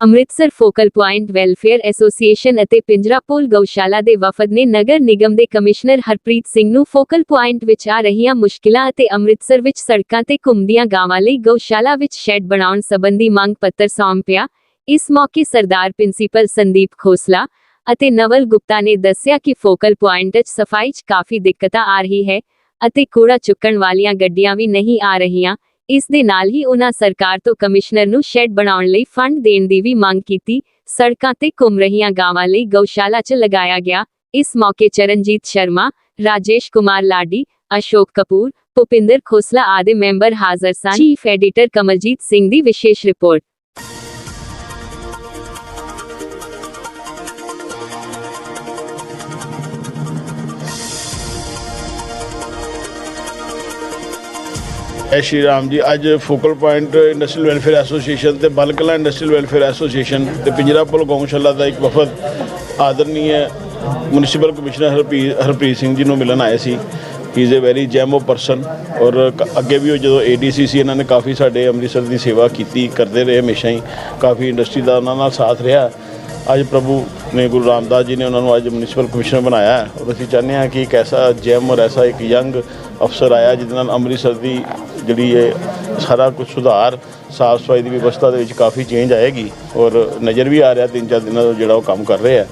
Amritsar focal point welfare association ਅਤੇ ਪਿੰਜਰਾਪੋਲ ਗਊਸ਼ਾਲਾ ਦੇ ਵਫਦ ਨੇ ਨਗਰ ਨਿਗਮ ਦੇ ਕਮਿਸ਼ਨਰ ਹਰਪ੍ਰੀਤ ਸਿੰਘ ਨੂੰ ਫੋਕਲ ਪੁਆਇੰਟ ਵਿੱਚ ਆ ਰਹੀਆਂ ਮੁਸ਼ਕਿਲਾਂ ਅਤੇ ਅੰਮ੍ਰਿਤਸਰ ਵਿੱਚ ਸੜਕਾਂ ਤੇ ਘੁੰਮਦੀਆਂ ਗਾਵਾਂ ਲਈ ਗਊਸ਼ਾਲਾ ਵਿੱਚ ਸ਼ੈੱਡ ਬਣਾਉਣ ਸੰਬੰਧੀ ਮੰਗ ਪੱਤਰ ਸੌਂਪਿਆ ਇਸ ਮੌਕੇ ਸਰਦਾਰ ਪ੍ਰਿੰਸੀਪਲ ਸੰਦੀਪ ਖੋਸਲਾ ਅਤੇ ਨਵਲ ਗੁਪਤਾ ਨੇ ਦੱਸਿਆ ਕਿ ਫੋਕਲ ਪੁਆਇੰਟ 'ਚ ਸਫ਼ਾਈ 'ਚ ਕਾਫੀ ਦਿੱਕਤਾਂ ਆ ਰਹੀ ਹੈ ਅਤੇ ਕੂੜਾ ਚੁੱਕਣ ਵਾਲੀਆਂ ਗੱਡੀਆਂ ਵੀ ਨਹੀਂ ਆ ਰਹੀਆਂ। ਇਸ ਦੇ ਨਾਲ ਹੀ ਉਹਨਾਂ ਸਰਕਾਰ ਤੋਂ ਕਮਿਸ਼ਨਰ ਨੂੰ ਸ਼ੈੱਡ ਬਣਾਉਣ ਲਈ ਫੰਡ ਦੇਣ ਦੀ ਵੀ ਮੰਗ ਕੀਤੀ। ਸੜਕਾਂ ਤੇ ਘੁੰਮ ਰਹੀਆਂ ਗਾਵਾਂ ਲਈ ਗਊਸ਼ਾਲਾ 'ਚ ਲਗਾਇਆ ਗਿਆ। ਇਸ ਮੌਕੇ ਚਰਨਜੀਤ ਸ਼ਰਮਾ, ਰਾਜੇਸ਼ ਕੁਮਾਰ ਲਾਡੀ, ਅਸ਼ੋਕ ਕਪੂਰ, ਭੁਪਿੰਦਰ ਖੋਸਲਾ ਆਦਿ ਮੈਂਬਰ ਹਾਜ਼ਰ ਸਨ। ਚੀਫ ਐਡੀਟਰ ਕਮਲਜੀਤ ਸਿੰਘ ਦੀ ਵਿਸ਼ੇਸ਼ ਰਿਪੋਰਟ। ਜੈ ਸ਼੍ਰੀ ਰਾਮ ਜੀ, ਅੱਜ focal point industrial welfare association ਤੇ ਬਲਕਲਾ ਇੰਡਸਟਰੀਅਲ ਵੈਲਫੇਅਰ ਐਸੋਸੀਏਸ਼ਨ ਤੇ ਪਿੰਜਰਾਪੁਰ ਗਊਸ਼ਾਲਾ ਦਾ ਇੱਕ ਵਫਦ ਆਦਰਨੀय ਮਿਊਨਿਸਪਲ ਕਮਿਸ਼ਨਰ ਹਰਪ੍ਰੀਤ ਹਰਪ੍ਰੀਤ ਸਿੰਘ ਜੀ ਨੂੰ ਮਿਲਣ ਆਏ ਸੀ। ਹੀ ਇਜ਼ ਅ ਵੈਰੀ ਜੈਮੋ ਪਰਸਨ ਔਰ ਅੱਗੇ ਵੀ ਉਹ ਜਦੋਂ ਏਡੀਸੀ ਸੀ, ਇਹਨਾਂ ਨੇ ਕਾਫੀ ਸਾਡੇ ਅੰਮ੍ਰਿਤਸਰ ਦੀ ਸੇਵਾ ਕੀਤੀ, ਕਰਦੇ ਰਹੇ ਹਮੇਸ਼ਾ ਹੀ। ਕਾਫੀ ਇੰਡਸਟਰੀ ਦਾ ਉਹਨਾਂ ਨਾਲ ਸਾਥ ਰਿਹਾ। ਅੱਜ ਪ੍ਰਭੂ ਨੇ ਗੁਰੂ ਰਾਮਦਾਸ ਜੀ ਨੇ ਉਹਨਾਂ ਨੂੰ ਅੱਜ ਮਿਊਨਿਸਪਲ ਕਮਿਸ਼ਨਰ ਬਣਾਇਆ ਹੈ। ਔਰ ਅਸੀਂ ਚਾਹੁੰਦੇ ਹਾਂ ਕਿ ਇੱਕ ਐਸਾ ਜੈਮ ਔਰ ਐਸਾ ਇੱਕ ਯੰਗ ਅਫਸਰ ਆਇਆ ਜਿਹਦੇ ਨਾਲ ਅੰਮ੍ਰਿਤਸਰ ਦੀ ਜਿਹੜੀ ਇਹ ਸਾਰਾ ਕੁਝ ਸੁਧਾਰ, ਸਾਫ਼ ਸਫ਼ਾਈ ਦੀ ਵਿਵਸਥਾ ਦੇ ਵਿੱਚ ਕਾਫੀ ਚੇਂਜ ਆਏਗੀ। ਔਰ ਨਜ਼ਰ ਵੀ ਆ ਰਿਹਾ, ਤਿੰਨ ਚਾਰ ਦਿਨਾਂ ਤੋਂ ਜਿਹੜਾ ਉਹ ਕੰਮ ਕਰ ਰਿਹਾ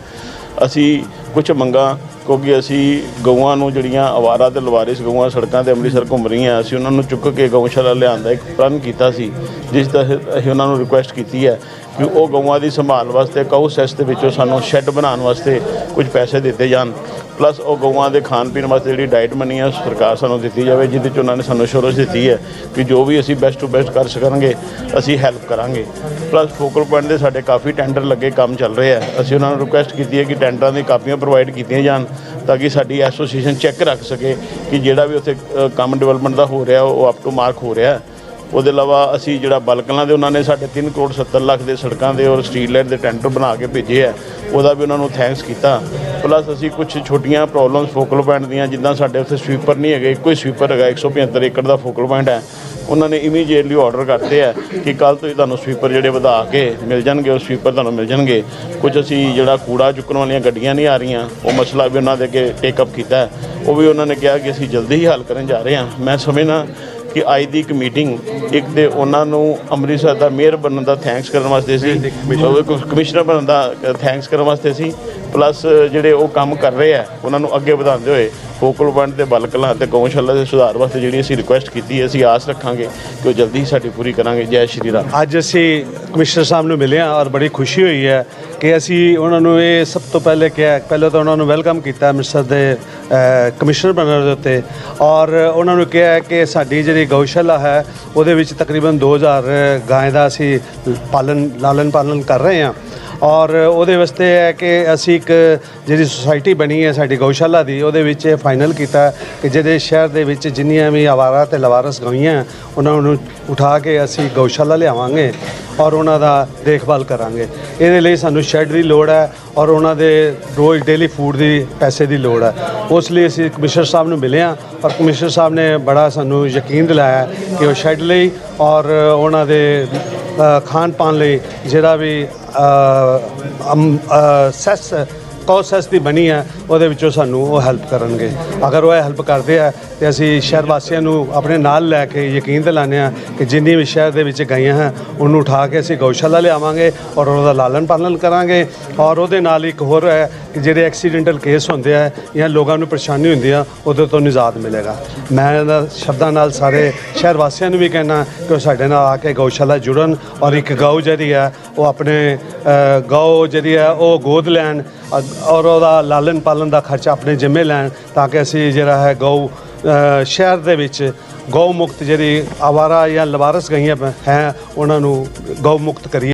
ਅਸੀਂ ਕੁਝ ਮੰਗਾਂ ਕਿਉਂਕਿ ਅਸੀਂ ਗਊਆਂ ਨੂੰ ਜਿਹੜੀਆਂ ਅਵਾਰਾ ਤੇ ਲਵਾਰਿਸ ਗਊਆਂ ਸੜਕਾਂ ਤੇ ਅੰਮ੍ਰਿਤਸਰ ਘੁੰਮ ਰਹੀਆਂ, ਅਸੀਂ ਉਹਨਾਂ ਨੂੰ ਚੁੱਕ ਕੇ ਗਊਸ਼ਾਲਾ ਲਿਆਉਣ ਦਾ ਇੱਕ ਪ੍ਰਣ ਕੀਤਾ ਸੀ, ਜਿਸ ਦਾ ਅਸੀਂ ਉਹਨਾਂ ਨੂੰ ਰਿਕੁਐਸਟ ਕੀਤੀ ਹੈ ਕਿ ਉਹ ਗਊਆਂ ਦੀ ਸੰਭਾਲ ਵਾਸਤੇ ਕਊ ਸੈਸ ਦੇ ਵਿੱਚੋਂ ਸਾਨੂੰ ਸ਼ੈੱਡ ਬਣਾਉਣ ਵਾਸਤੇ ਕੁਝ ਪੈਸੇ ਦਿੱਤੇ ਜਾਣ। ਪਲੱਸ ਉਹ ਗਊਆਂ ਦੇ ਖਾਣ ਪੀਣ ਵਾਸਤੇ ਜਿਹੜੀ ਡਾਈਟ ਮਨੀ ਹੈ ਸਰਕਾਰ ਸਾਨੂੰ ਦਿੱਤੀ ਜਾਵੇ, ਜਿਹਦੇ ਚ ਉਹਨਾਂ ਨੇ ਸਾਨੂੰ ਅਸ਼ੋਰੈਂਸ ਦਿੱਤੀ ਹੈ ਕਿ ਜੋ ਵੀ ਅਸੀਂ ਬੈਸਟ ਟੂ ਬੈਸਟ ਕਰ ਸਕਾਂਗੇ ਅਸੀਂ ਹੈਲਪ ਕਰਾਂਗੇ। ਪਲੱਸ ਫੋਕਲ ਪੁਆਇੰਟ ਦੇ ਸਾਡੇ ਕਾਫੀ ਟੈਂਡਰ ਲੱਗੇ, ਕੰਮ ਚੱਲ ਰਹੇ ਹੈ। ਅਸੀਂ ਉਹਨਾਂ ਨੂੰ ਰਿਕੁਐਸਟ ਕੀਤੀ ਹੈ ਕਿ ਟੈਂਡਰਾਂ ਦੀ ਕਾਪੀਆਂ ਪ੍ਰੋਵਾਈਡ ਕੀਤੀਆਂ ਜਾਣ। ਤਾਂ ਕਿ ਸਾਡੀ ਐਸੋਸੀਏਸ਼ਨ ਚੈੱਕ ਰੱਖ ਸਕੇ ਕਿ ਜਿਹੜਾ ਵੀ ਉੱਥੇ ਕੰਮ ਡਿਵੈਲਪਮੈਂਟ ਦਾ ਹੋ ਰਿਹਾ, ਉਹ ਅਪ ਟੂ ਮਾਰਕ ਹੋ ਰਿਹਾ। ਉਹਦੇ ਇਲਾਵਾ ਅਸੀਂ ਜਿਹੜਾ ਬਲਕਲਾਂ ਦੇ, ਉਹਨਾਂ ਨੇ ਸਾਡੇ 3 ਕਰੋੜ 70 ਲੱਖ ਦੇ ਸੜਕਾਂ ਦੇ ਔਰ ਸਟਰੀਟ ਲਾਈਟ ਦੇ ਟੈਂਡਰ ਬਣਾ ਕੇ ਭੇਜੇ ਆ। ਉਹਦਾ ਵੀ ਉਹਨਾਂ ਨੂੰ ਥੈਂਕਸ ਕੀਤਾ। ਪਲੱਸ ਅਸੀਂ ਕੁਝ ਛੋਟੀਆਂ ਪ੍ਰੋਬਲਮਸ ਫੋਕਲ ਪੁਆਇੰਟ ਦੀਆਂ, ਜਿੱਦਾਂ ਸਾਡੇ ਉੱਥੇ ਸਵੀਪਰ ਨਹੀਂ ਹੈਗੇ, ਇੱਕੋ ਹੀ ਸਵੀਪਰ ਹੈਗਾ 175 ਏਕੜ ਦਾ ਫੋਕਲ ਪੁਆਇੰਟ ਹੈ। ਉਹਨਾਂ ਨੇ ਇਮੀਡੀਏਟਲੀ ਆਰਡਰ ਕਰਤੇ ਆ ਕਿ ਕੱਲ ਤੋਂ ਹੀ ਤੁਹਾਨੂੰ ਸਵੀਪਰ ਜਿਹੜੇ ਵਧਾ ਕੇ ਮਿਲ ਜਾਣਗੇ ਉਹ ਸਵੀਪਰ ਤੁਹਾਨੂੰ ਮਿਲ ਜਾਣਗੇ। ਕੁਝ ਅਸੀਂ ਜਿਹੜਾ ਕੂੜਾ ਚੁੱਕਣ ਵਾਲੀਆਂ ਗੱਡੀਆਂ ਨਹੀਂ ਆ ਰਹੀਆਂ ਉਹ ਮਸਲਾ ਵੀ ਉਹਨਾਂ ਦੇ ਅੱਗੇ ਟੇਕ ਅਪ ਕੀਤਾ। ਉਹ ਵੀ ਉਹਨਾਂ ਨੇ ਕਿਹਾ ਕਿ ਅਸੀਂ ਜਲਦੀ ਹੀ ਹੱਲ ਕਰਨ ਜਾ ਰਹੇ ਹਾਂ। ਮੈਂ ਸਮਝਦਾ ਕਿ ਅੱਜ ਦੀ ਇੱਕ ਮੀਟਿੰਗ ਇੱਕ ਤੇ ਉਹਨਾਂ ਨੂੰ ਅੰਮ੍ਰਿਤਸਰ ਦਾ ਮੇਅਰ ਬਣਨ ਦਾ ਥੈਂਕਸ ਕਰਨ ਵਾਸਤੇ ਸੀ ਕਮਿਸ਼ਨਰ ਬਣਨ ਦਾ ਥੈਂਕਸ ਕਰਨ ਵਾਸਤੇ ਸੀ। ਪਲੱਸ ਜਿਹੜੇ ਉਹ ਕੰਮ ਕਰ ਰਹੇ ਆ ਉਹਨਾਂ ਨੂੰ ਅੱਗੇ ਵਧਾਉਂਦੇ ਹੋਏ ਫੋਕਲ ਪੁਆਇੰਟ ਤੇ ਬਲਕਲਾਂ ਅਤੇ ਗਊਸ਼ਾਲਾ ਦੇ ਸੁਧਾਰ ਵਾਸਤੇ ਜਿਹੜੀ ਅਸੀਂ ਰਿਕੁਐਸਟ ਕੀਤੀ ਹੈ, ਅਸੀਂ ਆਸ ਰੱਖਾਂਗੇ ਕਿ ਉਹ ਜਲਦੀ ਹੀ ਸਾਡੀ ਪੂਰੀ ਕਰਾਂਗੇ। ਜੈ ਸ਼੍ਰੀ ਰਾਮ। ਅੱਜ ਅਸੀਂ ਕਮਿਸ਼ਨਰ ਸਾਹਿਬ ਨੂੰ ਮਿਲੇ ਹਾਂ ਔਰ ਬੜੀ ਖੁਸ਼ੀ ਹੋਈ ਹੈ ਕਿ ਅਸੀਂ ਉਹਨਾਂ ਨੂੰ ਇਹ ਸਭ ਤੋਂ ਪਹਿਲੇ ਕਿਹਾ, ਪਹਿਲਾਂ ਤਾਂ ਉਹਨਾਂ ਨੂੰ ਵੈਲਕਮ ਕੀਤਾ ਅੰਮ੍ਰਿਤਸਰ ਦੇ ਕਮਿਸ਼ਨਰ ਬਣਨ ਦੇ ਉੱਤੇ ਔਰ ਉਹਨਾਂ ਨੂੰ ਕਿਹਾ ਕਿ ਸਾਡੀ ਜਿਹੜੀ ਗਊਸ਼ਾਲਾ ਹੈ, ਉਹਦੇ ਵਿੱਚ ਤਕਰੀਬਨ 2000 ਗਾਂ ਦਾ ਅਸੀਂ ਪਾਲਣ ਲਾਲਨ ਪਾਲਣ ਕਰ ਰਹੇ ਹਾਂ। ਔਰ ਉਹਦੇ ਵਾਸਤੇ ਹੈ ਕਿ ਅਸੀਂ ਇੱਕ ਜਿਹੜੀ ਸੁਸਾਇਟੀ ਬਣੀ ਹੈ ਸਾਡੀ ਗਊਸ਼ਾਲਾ ਦੀ, ਉਹਦੇ ਵਿੱਚ ਇਹ ਫਾਈਨਲ ਕੀਤਾ ਕਿ ਜਿਹਦੇ ਸ਼ਹਿਰ ਦੇ ਵਿੱਚ ਜਿੰਨੀਆਂ ਵੀ ਆਵਾਰਾ ਤੇ ਲਵਾਰਸ ਗਾਈਆਂ, ਉਹਨਾਂ ਨੂੰ ਉਠਾ ਕੇ ਅਸੀਂ ਗਊਸ਼ਾਲਾ ਲਿਆਵਾਂਗੇ ਔਰ ਉਹਨਾਂ ਦਾ ਦੇਖਭਾਲ ਕਰਾਂਗੇ। ਇਹਦੇ ਲਈ ਸਾਨੂੰ ਸ਼ੈੱਡ ਦੀ ਲੋੜ ਹੈ ਔਰ ਉਹਨਾਂ ਦੇ ਰੋਜ਼ ਡੇਲੀ ਫੂਡ ਦੀ, ਪੈਸੇ ਦੀ ਲੋੜ ਹੈ। ਉਸ ਲਈ ਅਸੀਂ ਕਮਿਸ਼ਨਰ ਸਾਹਿਬ ਨੂੰ ਮਿਲੇ ਹਾਂ ਔਰ ਕਮਿਸ਼ਨਰ ਸਾਹਿਬ ਨੇ ਬੜਾ ਸਾਨੂੰ ਯਕੀਨ ਦਿਲਾਇਆ ਕਿ ਉਹ ਸ਼ੈੱਡ ਲਈ ਔਰ ਉਹਨਾਂ ਦੇ ਖਾਣ ਪਾਣ ਲਈ ਜਿਹੜਾ ਵੀ ਸੈਸ ਕੌਸੈਸ ਦੀ ਬਣੀ ਹੈ, ਉਹਦੇ ਵਿੱਚੋਂ ਸਾਨੂੰ ਉਹ ਹੈਲਪ ਕਰਨਗੇ। ਅਗਰ ਉਹ ਹੈਲਪ ਕਰਦੇ ਆ, ਤੇ ਅਸੀਂ ਸ਼ਹਿਰ ਵਾਸੀਆਂ ਨੂੰ ਆਪਣੇ ਨਾਲ ਲੈ ਕੇ ਯਕੀਨ ਦਿਲਾਉਂਦੇ ਆ ਕਿ ਜਿੰਨੀ ਵੀ ਸ਼ਹਿਰ ਦੇ ਵਿੱਚ ਗਈਆਂ ਹਨ, ਉਹਨੂੰ ਉਠਾ ਕੇ ਅਸੀਂ ਗਊਸ਼ਾਲਾ ਲਿਆਵਾਂਗੇ ਔਰ ਉਹਦਾ ਲਾਲਨ ਪਾਲਣ ਕਰਾਂਗੇ ਔਰ ਉਹਦੇ ਨਾਲ ਇੱਕ ਹੋਰ ਹੈ ਜਿਹੜੇ ਐਕਸੀਡੈਂਟਲ ਕੇਸ ਹੁੰਦੇ ਆ ਜਾਂ ਲੋਕਾਂ ਨੂੰ ਪਰੇਸ਼ਾਨੀ ਹੁੰਦੀ ਆ, ਉਹਦੇ ਤੋਂ ਨਿਜਾਤ ਮਿਲੇਗਾ। ਮੈਂ ਇਹਨਾਂ ਸ਼ਬਦਾਂ ਨਾਲ ਸਾਰੇ ਸ਼ਹਿਰ ਵਾਸੀਆਂ ਨੂੰ ਵੀ ਕਹਿਣਾ ਕਿ ਉਹ ਸਾਡੇ ਨਾਲ ਆ ਕੇ ਗਊਸ਼ਾਲਾ ਜੁੜਨ ਔਰ ਇੱਕ ਗਊ ਜਿਹੜੀ ਹੈ ਉਹ ਆਪਣੇ ਗਊ ਜਿਹੜੀ ਹੈ ਉਹ ਗੋਦ ਲੈਣ ਔਰ ਉਹਦਾ ਲਾਲਨ ਪਾਲਣ ਦਾ ਖਰਚਾ ਆਪਣੇ ਜ਼ਿੰਮੇ ਲੈਣ ਤਾਂ ਕਿ ਅਸੀਂ ਜਿਹੜਾ ਹੈ ਗਊ ਸ਼ਹਿਰ ਦੇ ਵਿੱਚ ਗਊ ਮੁਕਤ ਜਿਹੜੀ ਆਵਾਰਾ ਜਾਂ ਲਵਾਰਸ ਗਈਆਂ ਹੈ, ਉਹਨਾਂ ਨੂੰ ਗਊ ਮੁਕਤ ਕਰੀਏ।